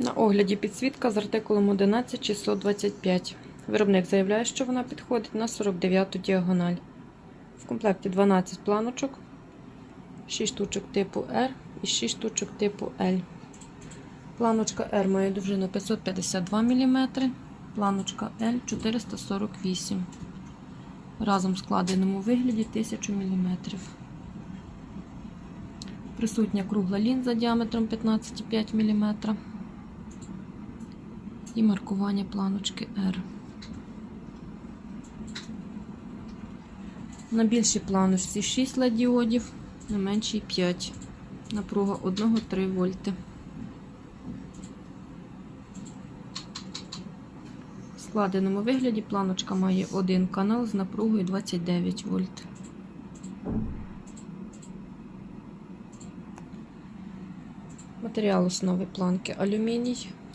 На огляді підсвітка з артикулом 11625. Виробник заявляє, що вона підходить на 49-ту діагональ. В комплекті 12 планочок, 6 штучок типу R і 6 штучок типу L. Планочка R має довжину 552 мм, планочка L 448 Разом в складеному вигляді 1000 мм. Присутня кругла лінза діаметром 15,5 мм і маркування планочки R. На більшій планочці 6 LED на меншій 5. Напруга 1-3 вольти. В складеному вигляді планочка має один канал з напругою 29 вольт. Матеріал основи планки алюміній,